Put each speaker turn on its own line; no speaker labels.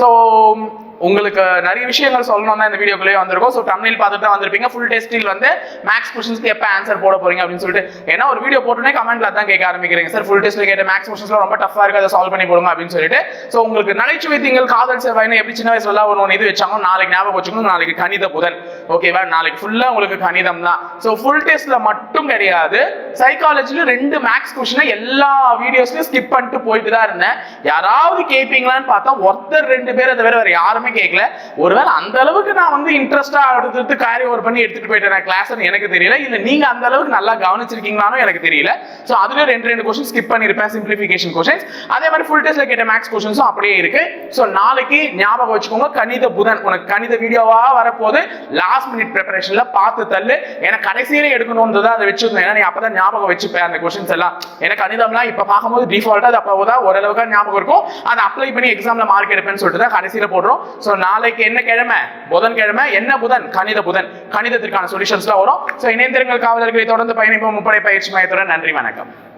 So um, உங்களுக்கு நிறைய விஷயங்கள் சொல்லணும்னா இந்த வீடியோக்குள்ளேயே வந்திருக்கும். ஸோ தமிழில் பார்த்துட்டு தான் வந்திருப்பீங்க. ஃபுல் டெஸ்டில் வந்து மேக்ஸ் கொஸ்டின்ஸ்க்கு எப்போ ஆன்சர் போட போறீங்க அப்படின்னு சொல்லிட்டு. ஏன்னா ஒரு வீடியோ போட்டுனே கமெண்ட்ல தான் கேட்க ஆரம்பிக்கிறீங்க. சார் ஃபுல் டெஸ்ட்ல கேட்ட மேக்ஸ் கொஸ்டின்ஸ்லாம் ரொம்ப டஃபா இருக்கு. அதை சால்வ் பண்ணி போடுங்க அப்படின்னு சொல்லிட்டு. ஸோ உங்களுக்கு நகைச்சுவை திங்கள் காதல் செவ்வாய்னு எப்படி சின்ன வயசுல எல்லாம் ஒன்று இது வச்சாங்க நாளைக்கு ஞாபகம் வச்சுக்கணும். நாளைக்கு கணித புதன். ஓகேவா நாளைக்கு ஃபுல்லா உங்களுக்கு கணிதம் தான் ஸோ ஃபுல் டெஸ்ட்ல மட்டும் கிடையாது. சைக்காலஜில ரெண்டு மேக்ஸ் கொஸ்டினை எல்லா வீடியோஸ்லயும் ஸ்கிப் பண்ணிட்டு போயிட்டு தான் இருந்தேன். யாராவது கேட்பீங்களான்னு பார்த்தா ஒருத்தர் ரெண்டு பேர் அதை வேற யாருமே கேட்கல ஒருவேளை அந்த அளவுக்கு நான் வந்து இன்ட்ரெஸ்டா எடுத்து கேரி ஓவர் பண்ணி எடுத்துட்டு போயிட்டேன் கிளாஸ்னு எனக்கு தெரியல. இல்ல நீங்க அந்த அளவுக்கு நல்லா கவனிச்சிருக்கீங்களானோ எனக்கு தெரியல. ஸோ அதுல ரெண்டு ரெண்டு கொஸ்டின் ஸ்கிப் பண்ணிருப்பேன் சிம்பிளிஃபிகேஷன் கொஸ்டின்ஸ் அதே மாதிரி ஃபுல் டெஸ்ட்ல கேட்ட மேக்ஸ் கொஸ்டின்ஸும் அப்படியே இருக்கு. ஸோ நாளைக்கு ஞாபகம் வச்சுக்கோங்க கணித புதன் உனக்கு கணித வீடியோவா வரப்போது லாஸ்ட் மினிட் ப்ரிப்பரேஷன்ல பார்த்து தள்ளு. ஏன்னா கடைசியில எடுக்கணும்ன்றது அதை வச்சிருந்தேன் ஏன்னா நீ அப்பதான் ஞாபகம் வச்சுப்பேன் அந்த கொஸ்டின்ஸ் எல்லாம். ஏன்னா கணிதம்லாம் இப்ப பார்க்கும்போது டிஃபால்ட்டா அது அப்போதான் ஓரளவுக்கு ஞாபகம் இருக்கும். அதை அப்ளை பண்ணி எக்ஸாம்ல மார்க் எடுப்பேன்னு சொல்லிட்டு தான் கடைசியில போடுறோம். ஸோ நாளைக்கு என்ன கிழமை? புதன் கிழமை என்ன புதன்? கணித புதன். கணிதத்திற்கான சொல்யூஷன்ஸ்லாம் வரும். ஸோ இணைந்திருங்கள் காவலர்களை. தொடர்ந்து பயணிப்போம். முப்படை பயிற்சி மையத்துடன் நன்றி வணக்கம்.